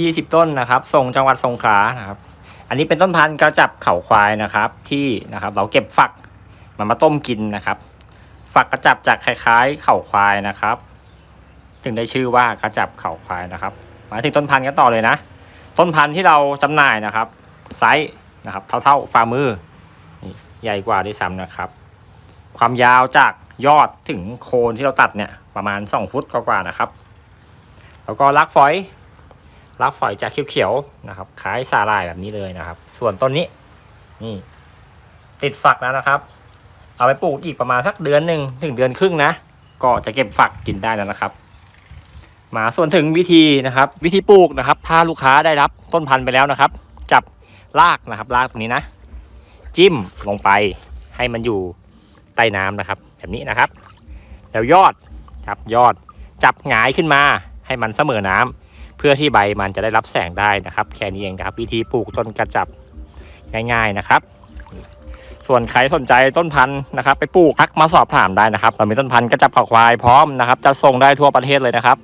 20ต้นนะครับ ส่งจังหวัดสงขลานะครับ อันนี้เป็นต้นพันธุ์กระจับเขาควายนะครับ ที่นะครับเราเก็บฝักมันมาต้มกินนะครับ ฝักกระจับจากคล้ายๆ เข่าควายนะครับ ถึงได้ชื่อว่ากระจับเข่าควายนะครับ มาถึงต้นพันธุ์กันต่อเลยนะ ต้นพันธุ์ที่เราจำหน่ายนะครับ ไซส์นะครับเท่าๆฝ่ามือใหญ่กว่าด้วยซ้ำนะครับ ความยาวจากยอดถึงโคนที่เราตัดเนี่ยประมาณ 2 ฟุตกว่าๆนะครับ แล้วก็ลักฝอย ลักฝอยจะเขียวๆนะครับคล้ายสาหร่ายแบบนี้เลยนะครับ ส่วนต้นนี้นี่ ติดฝักแล้วนะครับ เอาไปปลูกอีกประมาณสักเดือนหนึ่งถึงเดือนครึ่งนะ ก็จะเก็บฝักกินได้แล้วนะครับ มาส่วนถึงวิธีนะครับ วิธีปลูกนะครับ ถ้าลูกค้าได้รับต้นพันธุ์ไปแล้วนะครับ จับรากนะครับรากตรงนี้นะ จิ้มลงไปให้มันอยู่ใต้น้ำนะครับ แบบนี้นะครับ แล้วยอดครับยอดจับหงายขึ้นมาให้มันเสมอน้ำ เพื่อที่ใบมันจะได้รับแสงได้นะครับ แค่นี้เองนะครับ วิธีปลูกต้นกระจับง่าย ๆนะครับ ส่วนใครสนใจต้นพันธุ์นะครับ ไปปลูกทักมาสอบถามได้นะครับเรามีต้นพันธุ์กระจับขอควายพร้อมนะครับจะส่งได้ทั่วประเทศเลยนะครับ